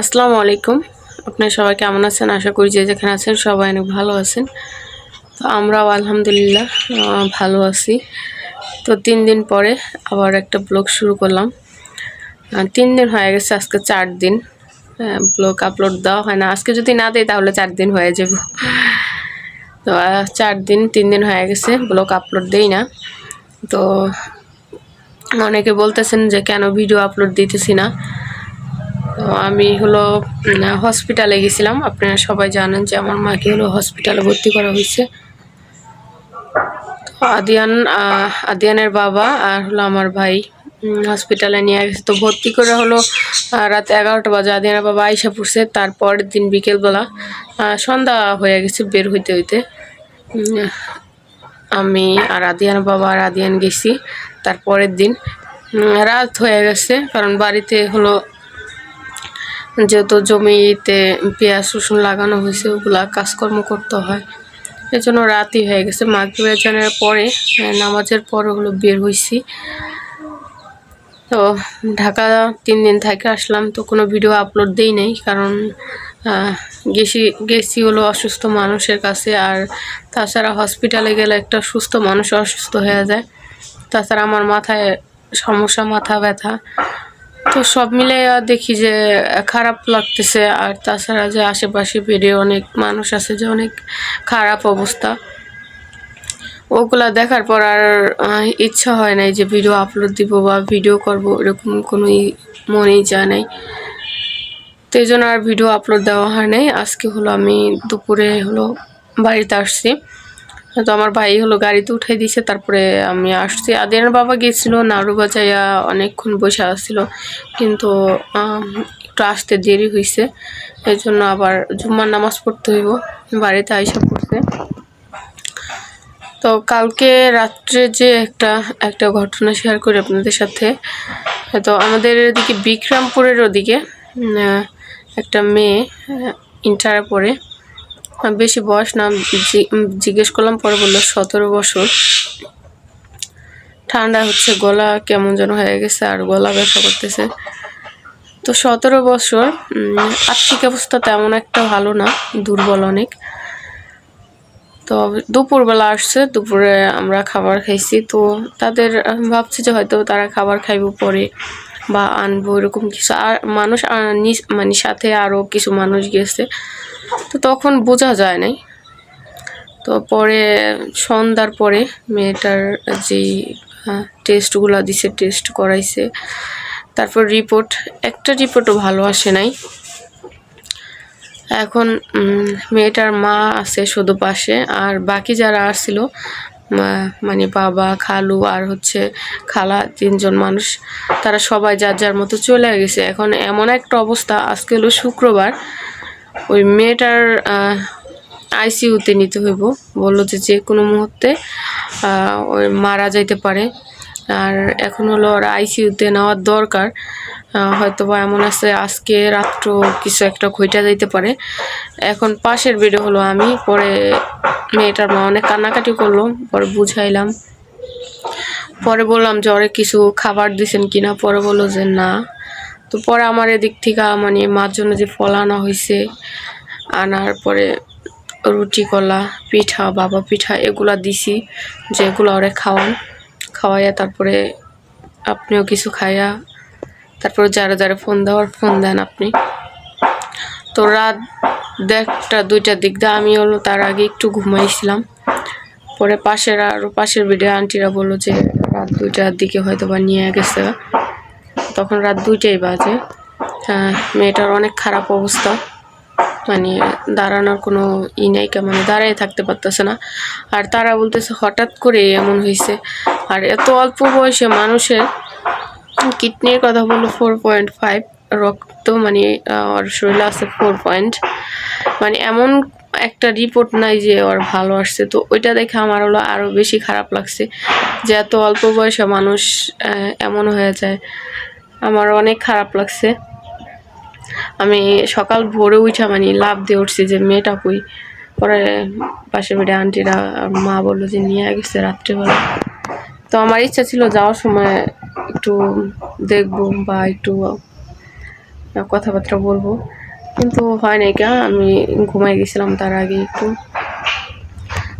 আসসালামু আলাইকুম। আপনার সবাই কেমন আছেন? আশা করি যে যেখানে আছেন সবাই অনেক ভালো আছেন। তো আমরাও আলহামদুলিল্লাহ ভালো আছি। তো তিন দিন পরে আবার একটা ব্লগ শুরু করলাম। তিন দিন হয়ে গেছে, আজকে চার দিন। ব্লগ আপলোড দেওয়া হয় না। আজকে যদি না দেয় তাহলে চার দিন হয়ে যাব। তো চার দিন, তিন দিন হয়ে গেছে, ব্লগ আপলোড দেই না। তো অনেকে বলতেছেন যে, কেন ভিডিও আপলোড দিতেছি না? আমি হলো হসপিটালে গেছিলাম। আপনারা সবাই জানেন যে, আমার মাকে হলো হসপিটালে ভর্তি করা হয়েছে। আদিয়ান আদিয়ানের বাবা আর হলো আমার ভাই হসপিটালে নিয়ে গেছে। তো ভর্তি করে হলো রাত এগারোটা বাজে আদিয়ানের বাবা আইসা পড়ছে। তারপরের দিন বিকেলবেলা সন্ধ্যা হয়ে গেছে বের হইতে হইতে। আমি আর আদিয়ান বাবা আর আদিয়ান গেছি। তারপরের দিন রাত হয়ে গেছে, কারণ বাড়িতে হলো যেহেতু জমিতে পেঁয়াজ, রসুন লাগানো হয়েছে, ওগুলা কাজকর্ম করতে হয়। এই জন্য রাতই হয়ে গেছে। মাগরিব জানার পরে নামাজের পরে হলো বের হয়েছি তো ঢাকা তিন দিন থেকে আসলাম, তো কোনো ভিডিও আপলোড দেই নাই, কারণ গেছি গেছি হলো অসুস্থ মানুষের কাছে আর তাছাড়া হসপিটালে গেলে একটা সুস্থ মানুষ অসুস্থ হয়ে যায়। তাছাড়া আমার মাথায় সমস্যা, মাথা ব্যথা। তো সব মিলে দেখি যে খারাপ লাগতেছে আর তাছাড়া যে আশেপাশে বেড়ে অনেক মানুষ আছে যে অনেক খারাপ অবস্থা। ওগুলা দেখার পর আর ইচ্ছা হয় নাই যে ভিডিও আপলোড দিব বা ভিডিও করব, এরকম কোনো মনেই যায় নাই। তো এই জন্য আর ভিডিও আপলোড দেওয়া হয় নাই। আজকে হলো আমি দুপুরে হলো বাড়িতে আসছি। তো আমার ভাই হলো গাড়িতে উঠাই দিয়েছে, তারপরে আমি আসছি। আদিয়ানের বাবা গিয়েছিল নাড়ু বাজাইয়া অনেকক্ষণ বসে আসছিল, কিন্তু একটু আসতে দেরি হয়েছে এই জন্য আবার জুম্মার নামাজ পড়তে হইব, বাড়িতে আইসা পড়তে তো কালকে রাত্রে যে একটা একটা ঘটনা শেয়ার করি আপনাদের সাথে। তো আমাদের এদিকে বিক্রমপুরের ওদিকে একটা মেয়ে ইন্টারে আহ, বেশি বয়স না জিজ্ঞেস করলাম পরে বলল সতেরো বছর। ঠান্ডা হচ্ছে গলা কেমন যেন হয়ে গেছে আর গলা ব্যথা করতেছে। তো সতেরো বছর আর্থিক অবস্থা তেমন একটা ভালো না দুর্বল অনেক। তো দুপুরবেলা আসছে দুপুরে আমরা খাবার খাইছি। তো তাদের ভাবছি যে হয়তো তারা খাবার খাইব পরে। বা আনব, এরকম কিছু। আর মানুষ মানে সাথে আরও কিছু মানুষ গেছে। তো তখন বোঝা যায় নাই। তো পরে, সন্ধ্যার পরে মেয়েটার যেই টেস্টগুলো দিছে টেস্ট করাইছে। তারপর রিপোর্ট একটা রিপোর্টও ভালো আসে নাই। এখন মেয়েটার মা আছে শুধু পাশে। আর বাকি যারা আসছিল মানে বাবা, খালু আর হচ্ছে খালা তিনজন মানুষ, তারা সবাই যার যার মতো চলে গেছে। এখন এমন একটা অবস্থা, আজকে হলো শুক্রবার, ওই মেয়েটার আইসিউতে নিতে হইব। বলল যে যে কোনো মুহূর্তে ওই মারা যাইতে পারে। আর এখন হলো ওর আইসিইউতে নেওয়ার দরকার। হয়তো বা এমন আছে আজকে রাত্র কিছু একটা ঘইটা যাইতে পারে। এখন পাশের বেডে হলো আমি, পরে মেয়েটার মা অনেক কান্নাকাটি করল, পরে বুঝাইলাম। পরে বললাম যে ওরে কিছু খাবার দিছেন কিনা? পরে বলল যে না। তো পরে আমার এদিক থেকে মানে মার জন্য যে ফল আনা হয়েছে আনার পরে রুটি কলা, পিঠা, বাবা পিঠা, এগুলা দিছি, যেগুলো ওরে খাওয়ান। খাওয়াইয়া তারপরে আপনিও কিছু খাইয়া তারপরে যারা যারা ফোন দেওয়ার ফোন দেন আপনি। তো রাত দেড়টা দুইটার দিক দিয়ে আমি হলো তার আগে একটু ঘুমাইছিলাম। পরে পাশের আরও পাশের বেডে আন্টিরা বলল যে রাত দুইটার দিকে হয়তো বা নিয়ে গেছে। তখন রাত দুইটাই বাজে। হ্যাঁ, মেয়েটার অনেক খারাপ অবস্থা। মানে দাঁড়ানোর কোনো ই নেই কা- মানে দাঁড়াই থাকতে পারতেছে না। আর তারা বলতেছে হঠাৎ করে এমন হয়েছে আর এত অল্প বয়সে মানুষের কিডনির কথা বলল ফোর পয়েন্ট ফাইভ রক্ত মানে ওর শরীরে আছে ফোর পয়েন্ট মানে এমন একটা রিপোর্ট নাই যে ওর ভালো আসছে। তো ওইটা দেখে আমার হলো আরও বেশি খারাপ লাগছে যে এত অল্প বয়সে মানুষ এমন হয়ে যায়। আমার অনেক খারাপ লাগছে। আমি সকাল ভোরে উঠা মানে লাভ দিয়ে উঠছি যে মেয়েটা কই? পরে পাশে বেড়ে আন্টিরা মা বলল যে নিয়ে গেছে রাত্রেবেলা। তো আমার ইচ্ছা ছিল যাওয়ার সময় একটু দেখব বা একটু কথাবার্তা বলব। কিন্তু হয় নাই আমি ঘুমাই গেছিলাম তার আগে একটু।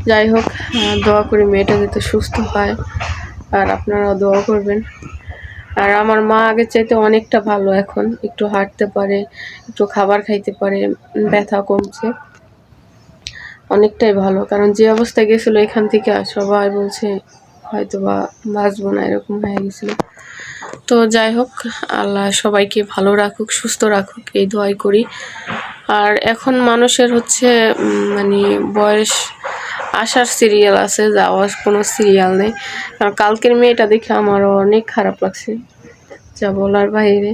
যাই হোক দোয়া করি মেয়েটা যাতে সুস্থ হয়, আর আপনারাও দোয়া করবেন। আর আমার মা আগের চাইতে অনেকটা ভালো এখন, একটু হাঁটতে পারে, একটু খাবার খাইতে পারে, ব্যথা কমছে। অনেকটাই ভালো, কারণ যে অবস্থায় গেছিল এখান থেকে সবাই বলছে হয়তো বা বাঁচবো না, এরকম হয়ে গেছিল। তো যাই হোক, আল্লাহ সবাইকে ভালো রাখুক, সুস্থ রাখুক, এই দোয়াই করি। আর এখন মানুষের হচ্ছে মানে বয়স আসার সিরিয়াল আছে, যাওয়ার কোনো সিরিয়াল নেই। কারণ কালকের মেয়েটা দেখে আমারও অনেক খারাপ লাগছে। যা বলার বাইরে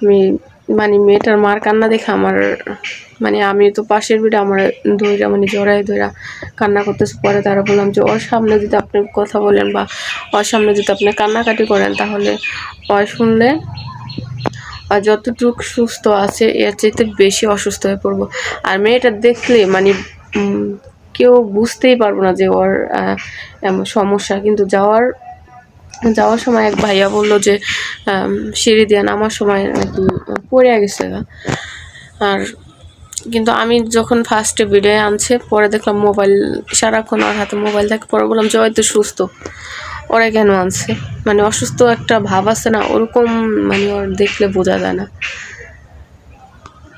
আমি মানে মেয়েটার মার কান্না দেখে আমার মানে আমি তো পাশের বিটা আমার দইরা মানে জড়াই দইরা কান্না করতেছে। পরে তারা বললাম যে, ওর সামনে যদি আপনি কথা বলেন বা ওর সামনে যদি আপনি কান্নাকাটি করেন, তাহলে ওই শুনলে আর যতটুকু সুস্থ আছে, এর চাইতে বেশি অসুস্থ হয়ে পড়ব। আর মেয়েটা দেখলে মানে কেউ বুঝতেই পারব না যে ওর এমন সমস্যা। কিন্তু যাওয়ার যাওয়ার সময় এক ভাইয়া বলল যে সিঁড়ি দিয়ে নামার সময় নাকি পড়ে গেছে আর কিন্তু আমি যখন ফার্স্টে ভিডিও আনছে, পরে দেখলাম মোবাইল সারাক্ষণ আর হাতে মোবাইল থাকে, পরে বললাম যে হয়তো সুস্থ। ওরা কেন আনছে? মানে অসুস্থ একটা ভাব আছে না, ওরকম মানে ওর দেখলে বোঝা যায় না।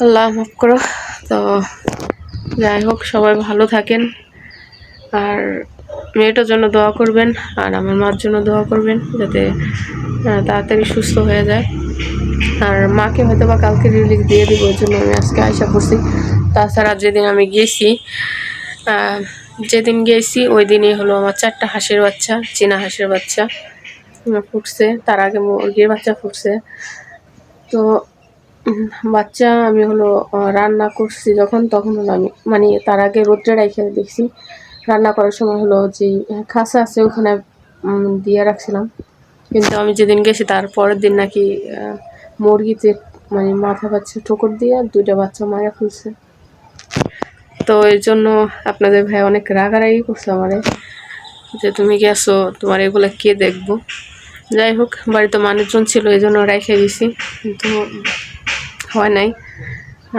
আল্লাহ মাফ করো। তো যাই হোক, সবাই ভালো থাকেন। আর মেয়েটার জন্য দোয়া করবেন আর আমার মার জন্য দোয়া করবেন যাতে তাড়াতাড়ি সুস্থ হয়ে যায়। আর মাকে হয়তো বা কালকে রিলিফ দিয়ে দিব ওই জন্য আমি আজকে আশা করছি। তাছাড়া যেদিন আমি আহ, যেদিন গেছি ওই দিনই হলো আমার চারটা হাঁসের বাচ্চা চীনা হাঁসের বাচ্চা ফুটছে। তার আগে মুরগির বাচ্চা ফুটছে। তো বাচ্চা আমি হলো রান্না করছি যখন তখন হলো আমি মানে তার আগে রোদ্রে রেখে দেখছি। রান্না করার সময় হলো যে খাসা আছে ওখানে দিয়ে রাখছিলাম। কিন্তু আমি যেদিন গেছি তার পরের দিন নাকি মুরগিতে মানে মাথা বাচ্চা ঠোকর দিয়ে দুইটা বাচ্চা মারা ফেলছে। তো এই জন্য আপনাদের ভাই অনেক রাগারাগি করছে আমারে, যে তুমি গেছো, তোমার এগুলো কে দেখব? যাই হোক, বাড়িতে মানুষজন ছিল, এই জন্য রেখে গেছি কিন্তু হয় নাই।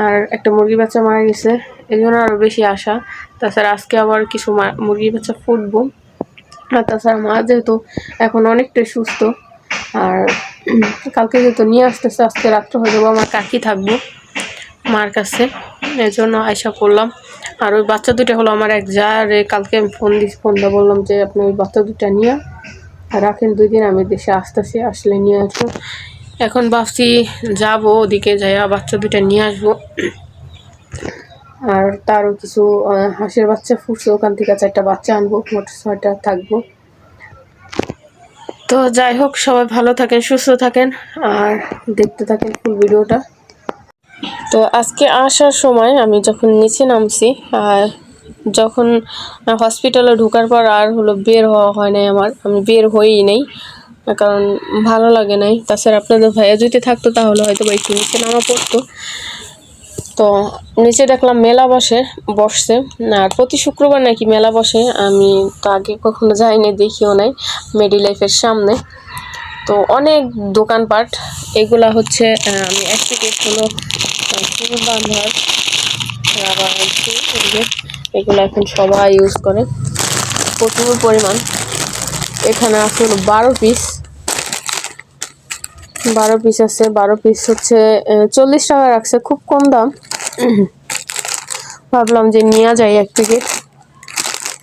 আর একটা মুরগি বাচ্চা মারা গেছে, এই জন্য আরও বেশি আশা। তাছাড়া আজকে আবার কিছু মুরগির বাচ্চা ফুটবো। আর তাছাড়া মা যেহেতু এখন অনেকটাই সুস্থ, আর কালকে যেহেতু নিয়ে আসতেছে, আজকে রাত্রে হয়ে যাব আমার কাকি থাকব মার কাছে। এই জন্য আয়সা করলাম। আর ওই বাচ্চা দুটো হলো আমার এক যারে কালকে আমি ফোন দিই ফোন দিয়ে বললাম যে, আপনি ওই বাচ্চা দুটা নিয়ে রাখেন, দুই দিন আমি দেশে আসতেছি, আসলে নিয়ে আসব। এখন ভাবছি যাব, ওদিকে যাইয়া বাচ্চা দুটা নিয়ে আসব। আর তারও কিছু হাঁসের বাচ্চা ফুটছে, ওখান থেকে চারটা বাচ্চা আনব, মোট ছয়টা থাকব। তো যাই হোক, সবাই ভালো থাকেন, সুস্থ থাকেন, আর দেখতে থাকেন ফুল ভিডিওটা। তো আজকে আসার সময় আমি যখন নিচে নামছি, আর যখন হসপিটালে ঢোকার পর আর হলো বের হওয়া হয় নাই আমার, আমি বের হয়েই নাই, কারণ ভালো লাগে নাই। তাছাড়া আপনাদের ভাইয়া যদি থাকতো, তাহলে হয়তো বা একটু নিচে নামা পড়তো। তো নিচে দেখলাম মেলা বসে বসছে। আর প্রতি শুক্রবার নাকি মেলা বসে। আমি তো আগে কখনো যাইনি দেখিও নাই মেডি লাইফের সামনে। তো অনেক দোকানপাট এগুলা হচ্ছে আমি এক প্যাকেট হলো যে, এগুলো এখন সবাই ইউজ করে। প্রচুর পরিমাণ। এখানে আছে হলো বারো পিস বারো পিস আছে বারো পিস হচ্ছে চল্লিশ টাকা রাখছে খুব কম দাম। ভাবলাম যে নিয়ে যাই এক প্যাকেট।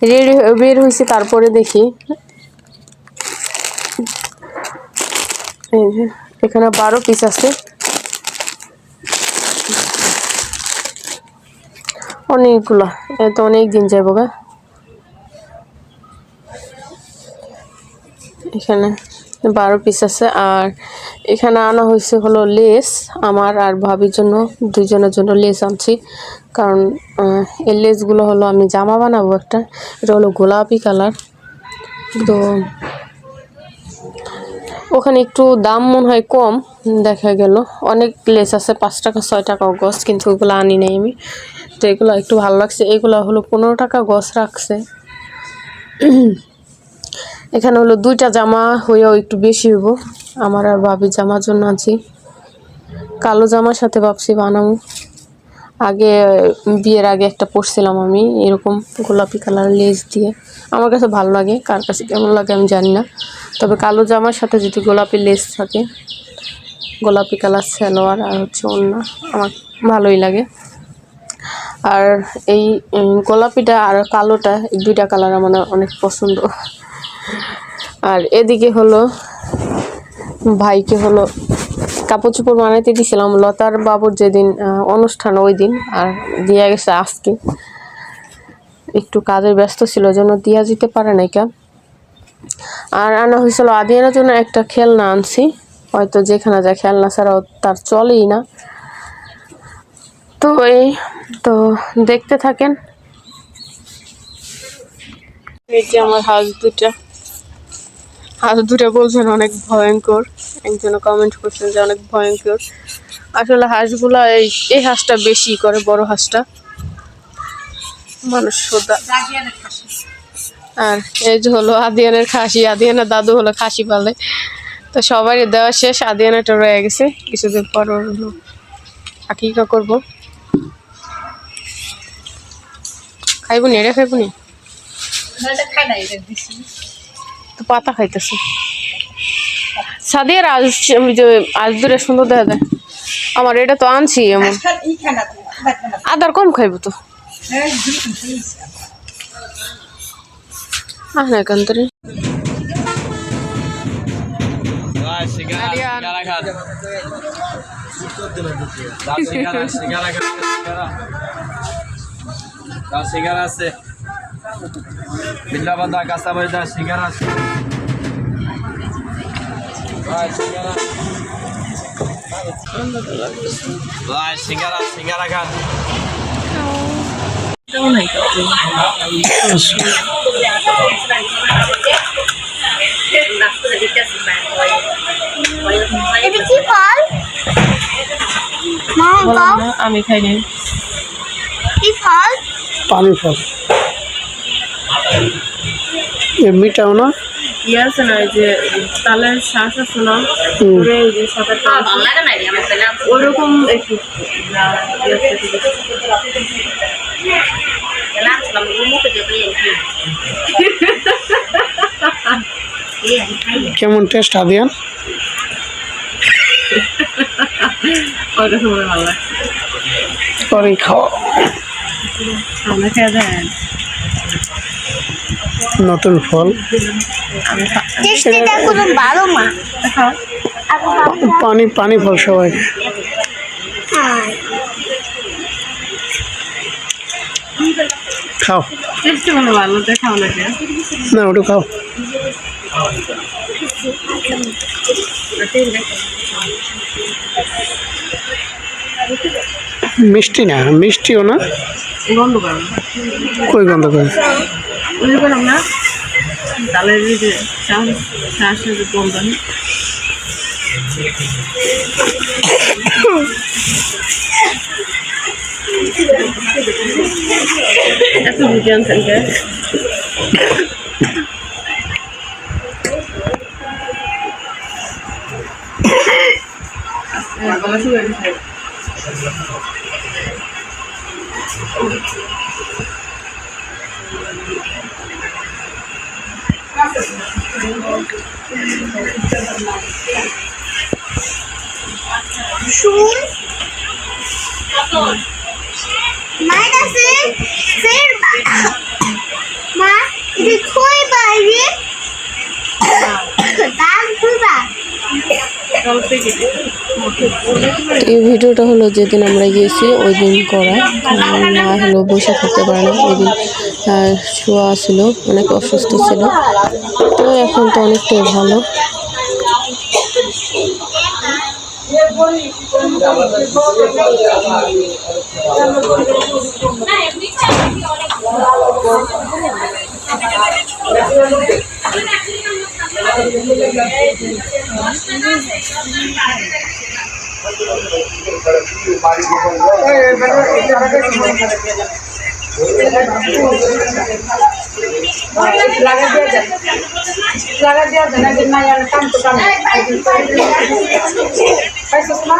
রেডি বের হয়েছে তারপরে দেখি। এখানে বারো পিস আছে। অনেকগুলা এত অনেক দিন যাব গা। এখানে বারো পিস আছে আর এখানে আনা হয়েছে হলো লেস। আমার আর ভাবির জন্য, দুজনের জন্য লেস আনছি। কারণ এই লেসগুলো হলো আমি জামা বানাবো একটা। এটা হলো গোলাপি কালার। তো ওখানে একটু দাম মনে হয় কম, দেখা গেল। অনেক লেস আছে, পাঁচ টাকা, ছয় টাকা গছ কিন্তু ওগুলো আনি নাই আমি। তো এগুলো একটু ভালো লাগছে। এগুলো হলো পনেরো টাকা গছ রাখছে। এখানে হলো দুইটা জামা হয়েও একটু বেশি হইব। আমার আর ভাবি জামার জন্য আছি। কালো জামার সাথে ভাবছি বানাবো। আগে, বিয়ের আগে একটা পরছিলাম আমি, এরকম গোলাপি কালার লেস দিয়ে। আমার কাছে ভালো লাগে, কার কাছে কেমন লাগে আমি জানি না। তবে কালো জামার সাথে যদি গোলাপি লেস থাকে, গোলাপি কালার সালোয়ার আর হচ্ছে অন্য আমার ভালোই লাগে। আর এই গোলাপিটা আর কালোটা, এই দুইটা কালার আমার অনেক পছন্দ। আর এদিকে হলো ভাইকে হলো কাপড় চোপড় বানাইতে দিয়েছিলাম লতার বাবুর যেদিন অনুষ্ঠান ওই দিন আর দিয়া গেছে আজকে। একটু কাজে ব্যস্ত ছিল জন্য দিয়া যেতে পারে নাই কা। আর আনা হয়েছিল আদিয়ানের জন্য একটা খেলনা আনছি, হয়তো যেখানে যা খেলনা ছাড়াও তার চলেই না। তো এই, তো দেখতে থাকেন। এই যে আমার হাঁস দুটা। হাঁস দুটা বলছেন, অনেক ভয়ঙ্কর। একজন কমেন্ট করছেন যে অনেক ভয়ঙ্কর। আসলে হাঁসগুলা এই এই হাঁসটা বেশি করে, বড় হাঁসটা। মানুষ সোদা আর এই যে হলো আদিয়ানের খাসি, আদিয়ানের দাদু হলো খাসি পালে। তো সবারই দেওয়া শেষ, আদিয়ানেরটা রয়ে গেছে। কিছুদিন পর হলো আকিকা করব। খাইব নি, এটা খাইব নি? তো পাতা খাইতেছে। সাদিয়ার আজ আমি যে আজ দূরে সুন্দর দেখা যায়। আমার এটা তো আনছি এমন। আদার কম খাইব তো। আহ সিগারা আছে। ভাই সিগারা ভাই সিগারা সিগারা খান কি ফল? মা বললাম না আমি খাইনি। কি ফল? পানি ফল। এ মিটাও না? ইয়ে আছে না যে তালের শ্বাস আছে না ওরে যে সাথে ওরকম একটু কেমন টেস্ট আদিয়ান? পরে খাওয়া। খেয়ে দেন। নতুন ফল। পানি পানি ফল সবাই খাও। না ওটা খাও। মিষ্টি না মিষ্টিও না। গন্ধ করো কই গন্ধ করে ওই যে করলাম না। তালের এই যে শ্বাস শ্বাসের যে নেই এত বুঝে আনছেন কে? গলা শুয়ে শুন মায়ের কাছে ফের মা এই ভিডিওটা হলো যেদিন আমরা গিয়েছি, ওই দিন করা। মা হলো বসে থাকতে পারে না। ওই দিন শোয়া ছিল, অনেক অসুস্থ ছিল। এখন তো অনেকটাই ভালো। লাগে দিয়ে দেন লাগা দিয়ে দেন একদিন না কাম তো কাম পাইছিস না